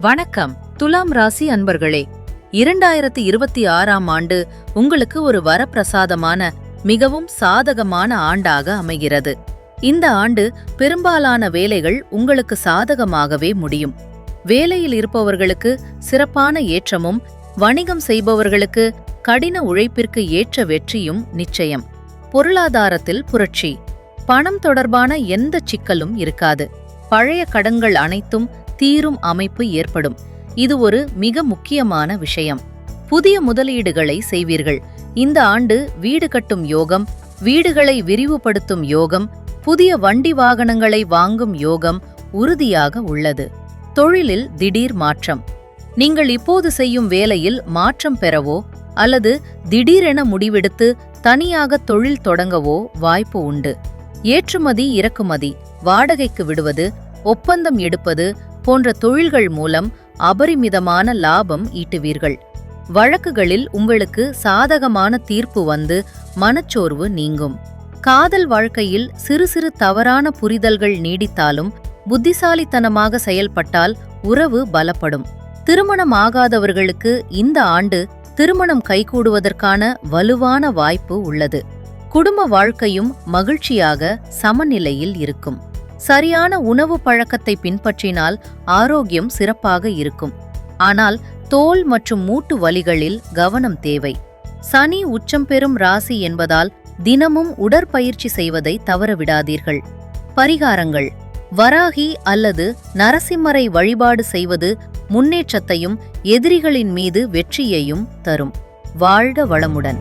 வணக்கம். துலாம் ராசி அன்பர்களே இரண்டாயிரத்தி இருபத்தி ஆறாம் ஆண்டு உங்களுக்கு ஒரு வரப்பிரசாதமான மிகவும் சாதகமான ஆண்டாக அமைகிறது. இந்த ஆண்டு பெரும்பாலான வேலைகள் உங்களுக்கு சாதகமாகவே முடியும். வேலையில் இருப்பவர்களுக்கு சிறப்பான ஏற்றமும் வணிகம் செய்பவர்களுக்கு கடின உழைப்பிற்கு ஏற்ற வெற்றியும் நிச்சயம். பொருளாதாரத்தில் புரட்சி. பணம் தொடர்பான எந்த சிக்கலும் இருக்காது. பழைய கடன்கள் அனைத்தும் தீரும் அமைப்பு ஏற்படும். இது ஒரு மிக முக்கியமான விஷயம். புதிய முதலீடுகளை செய்வீர்கள். இந்த ஆண்டு வீடு கட்டும் யோகம் வீடுகளை விரிவுபடுத்தும் யோகம் புதிய வண்டி வாகனங்களை வாங்கும் யோகம் உறுதியாக உள்ளது. தொழிலில் திடீர் மாற்றம். நீங்கள் இப்போது செய்யும் வேலையில் மாற்றம் பெறவோ அல்லது திடீரென முடிவெடுத்து தனியாக தொழில் தொடங்கவோ வாய்ப்பு உண்டு. ஏற்றுமதி இறக்குமதி வாடகைக்கு விடுவது ஒப்பந்தம் எடுப்பது போன்ற தொழில்கள் மூலம் அபரிமிதமான லாபம் ஈட்டுவீர்கள். வழக்குகளில் உங்களுக்கு சாதகமான தீர்ப்பு வந்து மனச்சோர்வு நீங்கும். காதல் வாழ்க்கையில் சிறு சிறு தவறான புரிதல்கள் நீடித்தாலும் புத்திசாலித்தனமாக செயல்பட்டால் உறவு பலப்படும். திருமணம் ஆகாதவர்களுக்கு இந்த ஆண்டு திருமணம் கைகூடுவதற்கான வலுவான வாய்ப்பு உள்ளது. குடும்ப வாழ்க்கையும் மகிழ்ச்சியாக சமநிலையில் இருக்கும். சரியான உணவு பழக்கத்தை பின்பற்றினால் ஆரோக்கியம் சிறப்பாக இருக்கும். ஆனால் தோல் மற்றும் மூட்டு வலிகளில் கவனம் தேவை. சனி உச்சம் பெறும் ராசி என்பதால் தினமும் உடற்பயிற்சி செய்வதை தவறவிடாதீர்கள். பரிகாரங்கள். வராகி அல்லது நரசிம்மரை வழிபாடு செய்வது முன்னேற்றத்தையும் எதிரிகளின் மீது வெற்றியையும் தரும். வாழ்க வளமுடன்.